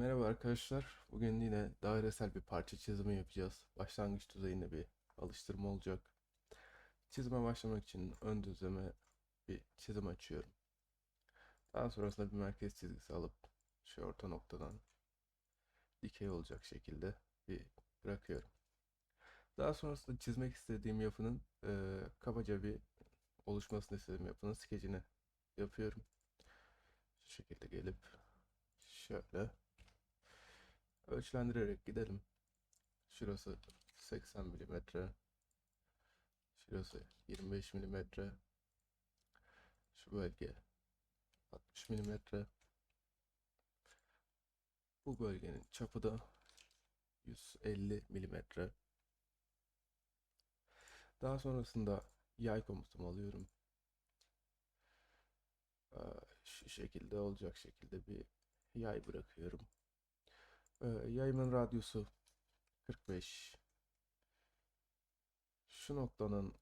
Merhaba arkadaşlar. Bugün yine dairesel bir parça çizimi yapacağız. Başlangıç düzeyinde bir alıştırma olacak. Çizime başlamak için ön düzleme bir çizim açıyorum. Daha sonrasında bir merkez çizgisi alıp şu orta noktadan dikey olacak şekilde bir bırakıyorum. Daha sonrasında çizmek istediğim yapının eee, kabaca bir oluşmasını istediğim yapının skecini yapıyorum. Şu şekilde gelip şöyle ölçülendirerek gidelim. Şurası 80 milimetre. Şurası 25 milimetre. Şu bölge 60 milimetre. Bu bölgenin çapı da 150 milimetre. Daha sonrasında yay komutumu alıyorum. Ee, Şu şekilde olacak şekilde bir yay bırakıyorum. Ee, yayımın radyosu 45. Şu noktanın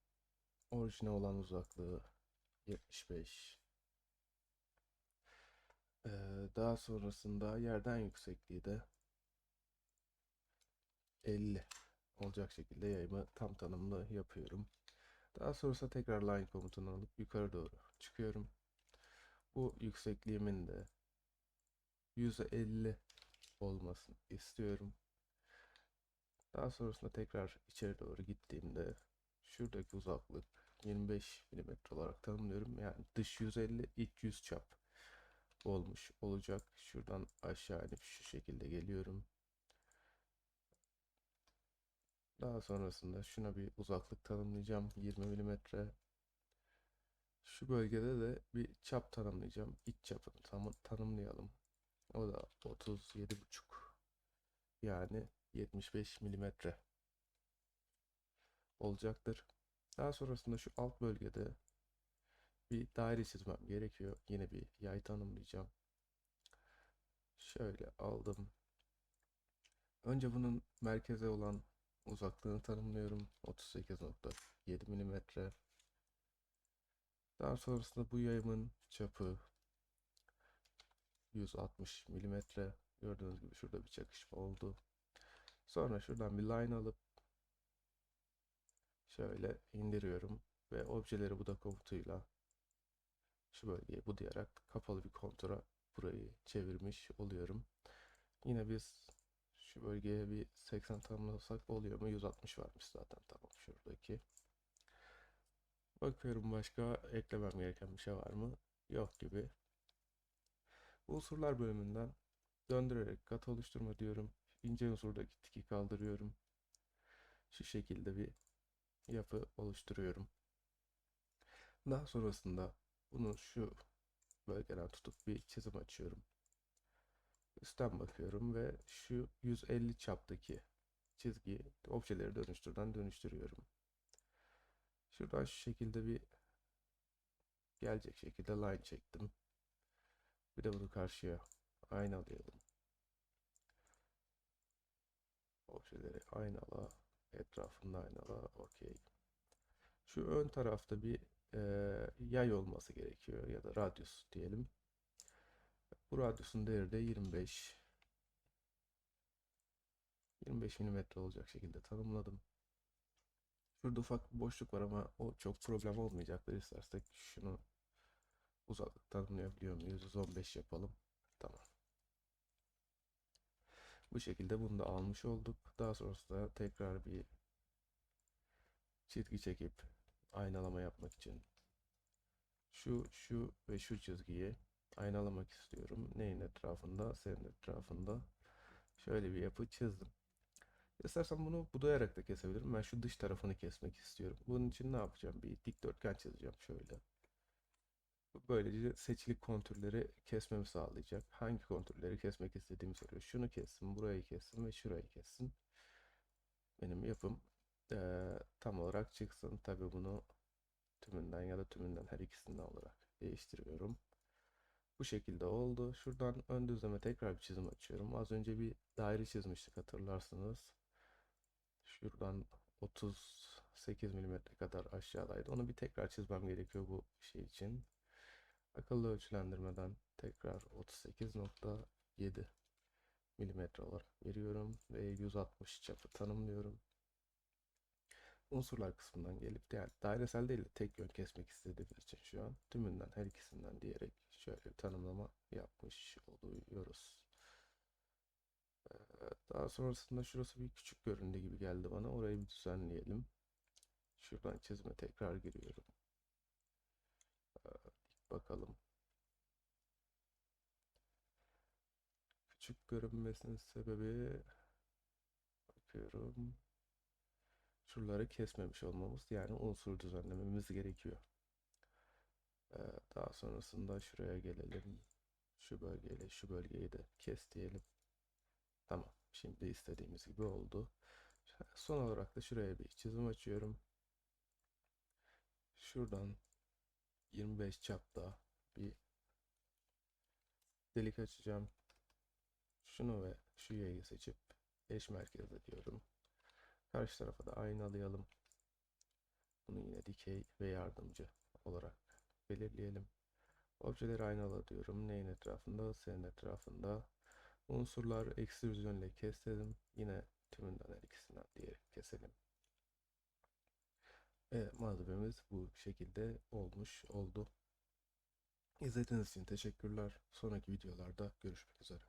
orijine olan uzaklığı 75. Ee, daha sonrasında yerden yüksekliği de 50 olacak şekilde yayımı tam tanımlı yapıyorum. Daha sonrasında tekrar line komutunu alıp yukarı doğru çıkıyorum. Bu yüksekliğimin de 150 olmasını istiyorum. Daha sonrasında tekrar içeri doğru gittiğimde şuradaki uzaklık 25 mm olarak tanımlıyorum. Yani dış 150, iç 100 çap olmuş olacak. Şuradan aşağı inip şu şekilde geliyorum. Daha sonrasında şuna bir uzaklık tanımlayacağım. 20 mm. Şu bölgede de bir çap tanımlayacağım. İç çapını tanımlayalım. O da 37,5 yani 75 milimetre olacaktır. Daha sonrasında şu alt bölgede bir daire çizmem gerekiyor. Yine bir yay tanımlayacağım. Şöyle aldım. Önce bunun merkeze olan uzaklığını tanımlıyorum. 38.7 milimetre. Daha sonrasında bu yayımın çapı 160 milimetre. Gördüğünüz gibi şurada bir çakışma oldu. Sonra şuradan bir line alıp şöyle indiriyorum ve objeleri buda komutuyla şu bölgeyi budayarak kapalı bir kontura burayı çevirmiş oluyorum. Yine biz şu bölgeye bir 80 tanımlasak oluyor mu? 160 varmış zaten tamam şuradaki. Bakıyorum başka eklemem gereken bir şey var mı? Yok gibi. Unsurlar bölümünden döndürerek kat oluşturma diyorum. İnce unsurdaki tiki kaldırıyorum. Şu şekilde bir yapı oluşturuyorum. Daha sonrasında bunu şu bölgeden tutup bir çizim açıyorum. Üstten bakıyorum ve şu 150 çaptaki çizgiyi objeleri dönüştürden dönüştürüyorum. Şuradan şu şekilde bir gelecek şekilde line çektim. Bir de bunu karşıya aynalayalım. Objeleri aynala, etrafında aynala, okey. Şu ön tarafta bir e, yay olması gerekiyor ya da radyus diyelim. Bu radyusun değeri de 25. 25 milimetre olacak şekilde tanımladım. Şurada ufak bir boşluk var ama o çok problem olmayacaktır. İstersek şunu uzaklık tanımlayabiliyor muyuz? 115 yapalım. Tamam. Bu şekilde bunu da almış olduk. Daha sonrasında tekrar bir çizgi çekip aynalama yapmak için şu, şu ve şu çizgiyi aynalamak istiyorum. Neyin etrafında? Senin etrafında. Şöyle bir yapı çizdim. İstersen bunu budayarak da kesebilirim. Ben şu dış tarafını kesmek istiyorum. Bunun için ne yapacağım? Bir dikdörtgen çizeceğim şöyle. Böylece seçili kontürleri kesmemi sağlayacak. Hangi kontürleri kesmek istediğimi soruyor. Şunu kessin, burayı kessin ve şurayı kessin. Benim yapım eee, tam olarak çıksın. Tabii bunu tümünden ya da tümünden her ikisinden olarak değiştiriyorum. Bu şekilde oldu. Şuradan ön düzleme tekrar bir çizim açıyorum. Az önce bir daire çizmiştik hatırlarsınız. Şuradan 38 mm kadar aşağıdaydı. Onu bir tekrar çizmem gerekiyor bu şey için. Akıllı ölçülendirmeden tekrar 38.7 milimetre olarak veriyorum ve 160 çapı tanımlıyorum. Unsurlar kısmından gelip yani dairesel değil de tek yön kesmek istediğimiz için şu an tümünden her ikisinden diyerek şöyle bir tanımlama yapmış oluyoruz. Daha sonrasında şurası bir küçük göründüğü gibi geldi bana. Orayı bir düzenleyelim. Şuradan çizime tekrar giriyorum. Bakalım. Küçük görünmesinin sebebi bakıyorum. Şuraları kesmemiş olmamız yani unsur düzenlememiz gerekiyor. Ee, daha sonrasında şuraya gelelim. Şu bölgeyle şu bölgeyi de kes diyelim. Tamam. Şimdi istediğimiz gibi oldu. Son olarak da şuraya bir çizim açıyorum. Şuradan 25 çapta bir delik açacağım. Şunu ve şu yayı seçip eş merkezde diyorum. Karşı tarafa da aynalayalım. Bunu yine dikey ve yardımcı olarak belirleyelim. Objeleri aynala diyorum. Neyin etrafında? Senin etrafında. Unsurlar ekstrüzyon ile kes dedim. Yine tümünden her ikisinden diyerek keselim. Ve malzememiz bu şekilde olmuş oldu. İzlediğiniz için teşekkürler. Sonraki videolarda görüşmek üzere.